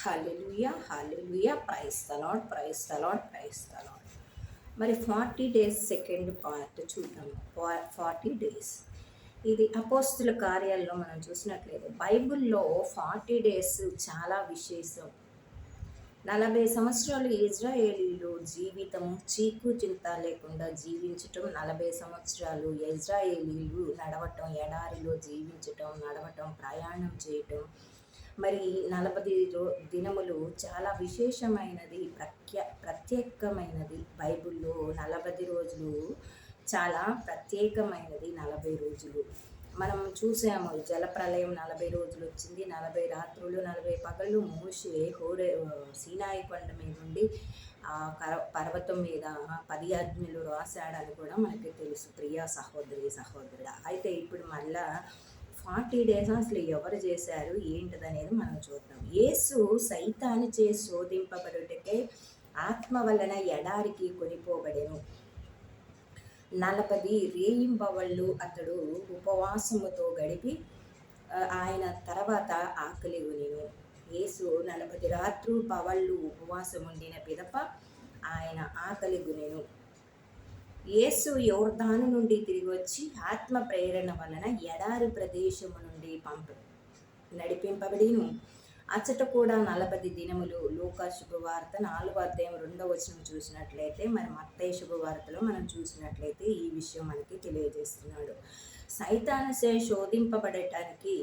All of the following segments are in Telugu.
Hallelujah hallelujah praise the Lord praise the Lord praise the Lord మరి ఫార్టీ డేస్ సెకండ్ పార్ట్ చూద్దాం. Forty days. ఇది అపోస్తుల కార్యాల్లో మనం చూసినట్లయితే బైబిల్లో ఫార్టీ డేస్ చాలా విశేషం. నలభై సంవత్సరాలు ఇజ్రాయేలీలు జీవితం చీకు చింత లేకుండా జీవించటం నలభై సంవత్సరాలు ఇజ్రాయేలీలు నడవటం ఎడారిలో జీవించటం నడవటం ప్రయాణం చేయటం మరి నలభై రో దినములు చాలా విశేషమైనది ప్రఖ్య ప్రత్యేకమైనది. బైబిల్లో నలభై రోజులు చాలా ప్రత్యేకమైనది నలభై రోజులు. మనం చూసాము జలప్రలయం నలభై రోజులు వచ్చింది. నలభై రాత్రులు నలభై పగళ్ళు మూసి హోరే సీనాయి కొండ మీద నుండి ఆ పర్వతం మీద పది ఆజ్ఞలు రాశాడని కూడా మనకి తెలుసు. ప్రియా సహోదరి సహోదరుడు. అయితే ఇప్పుడు మళ్ళా ఫార్టీ డేస్ అసలు ఎవరు చేశారు ఏంటిదనేది మనం చూద్దాం. యేసు సైతాన్ని చే శోధింపబడుటకే ఆత్మ వలన ఎడారికి కొనిపోబడెను. నలపది రేయింబవళ్ళు అతడు ఉపవాసముతో గడిపి ఆయన తర్వాత ఆకలి ఉనిను. యేసు నలభై రాత్రు పవళ్ళు ఉపవాసం ఉండిన పిదప ఆయన ఆకలి గునెను. యేసు యోర్ధాను నుండి తిరిగి వచ్చి ఆత్మ ప్రేరణ వలన ఎడారి ప్రదేశము నుండి పంప నడిపింపబడిను. అచ్చట కూడా నలభై దినములు లోక శుభవార్త నాలుగు అధ్యాయం రెండవ వచనం చూసినట్లయితే మరి మత్తయ్య శుభవార్తలో మనం చూసినట్లయితే ఈ విషయం మనకి తెలియజేస్తున్నాడు. సైతానసే శోధింపబడటానికి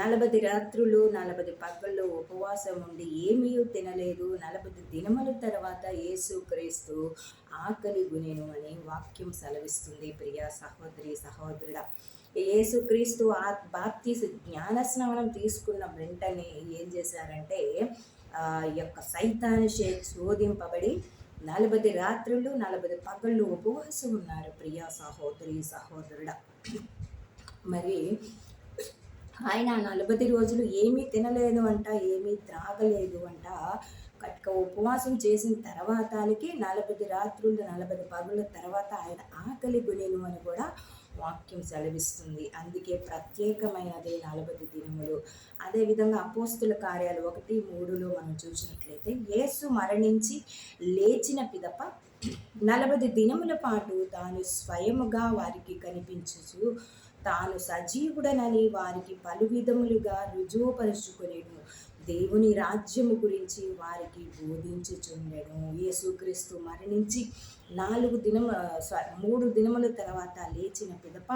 నలభై రాత్రులు నలభై పగళ్ళు ఉపవాసం ఉండి ఏమీ తినలేదు. నలభై దినముల తర్వాత యేసు క్రీస్తు ఆకలి గునేను అని వాక్యం సెలవిస్తుంది. ప్రియా సహోదరి సహోదరుడ యేసుక్రీస్తు ఆ బాప్తీసు జ్ఞానస్నానం తీసుకున్న వెంటనే ఏం చేశారంటే ఈ యొక్క సైతాన్ని శోధింపబడి నలభై రాత్రులు నలభై పగళ్ళు ఉపవాసం ఉన్నారు. ప్రియా సహోదరి సహోదరుడ మరి ఆయన నలభై రోజులు ఏమీ తినలేదు అంట ఏమీ త్రాగలేదు అంట. కట్క ఉపవాసం చేసిన తర్వాతకి నలభై రాత్రులు నలభై పగుల తర్వాత ఆయన ఆకలి గుణెను అని కూడా వాక్యం సెలవిస్తుంది. అందుకే ప్రత్యేకమైనదే నలభై దినములు. అదేవిధంగా అపోస్తుల కార్యాలు ఒకటి మూడులో మనం చూసినట్లయితే యేసు మరణించి లేచిన పిదప నలభై దినముల పాటు తాను స్వయముగా వారికి కనిపించు తాను సజీవుడనని వారికి పలు విధములుగా రుజువుపరుచుకునేను. దేవుని రాజ్యము గురించి వారికి బోధించుచుండెను. యేసుక్రీస్తు మరణించి నాలుగు దినము మూడు దినముల తర్వాత లేచిన పిదప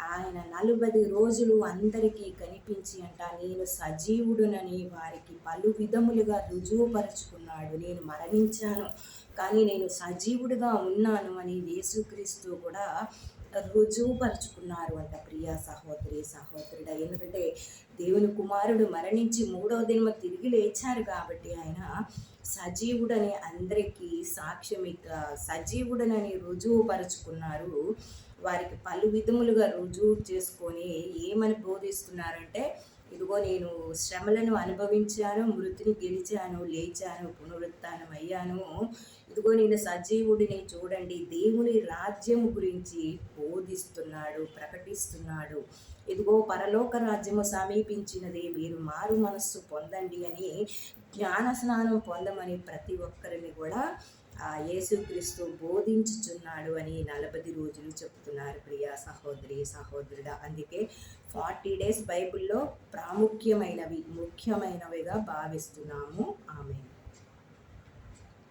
ఆయన నలభై రోజులు అందరికీ కనిపించి అంట నేను సజీవుడునని వారికి పలు విధములుగా రుజువుపరుచుకున్నాడు. నేను మరణించాను. కానీ నేను సజీవుడిగా ఉన్నాను అని యేసుక్రీస్తు కూడా రుజువుపరుచుకున్నారు అంట ప్రియా సహోదరి సహోదరుడ. ఎందుకంటే దేవుని కుమారుడు మరణించి మూడవ దినమ తిరిగి లేచారు కాబట్టి ఆయన సజీవుడని అందరికీ సాక్ష్యమిక సజీవుడనని రుజువుపరుచుకున్నారు. వారికి పలు విధములుగా రుజువు చేసుకొని ఏమని బోధిస్తున్నారంటే ఇదిగో నేను శ్రమలను అనుభవించాను మృతిని గెలిచాను లేచాను పునరుత్నం అయ్యాను. ఇదిగో నేను సజీవుడిని చూడండి దేవుని రాజ్యం గురించి బోధిస్తున్నాడు ప్రకటిస్తున్నాడు. ఇదిగో పరలోక రాజ్యము సమీపించినది మీరు మారు మనస్సు పొందండి అని జ్ఞాన స్నానం పొందమని ప్రతి ఒక్కరిని కూడా ఆ యేసుక్రీస్తు బోధించుచున్నాడు అని నలభై రోజులు చెప్తున్నారు ప్రియా సహోదరి సహోదరుడ. అందుకే ఫార్టీ డేస్ బైబిల్లో ప్రాముఖ్యమైనవి ముఖ్యమైనవిగా భావిస్తున్నాము. ఆమె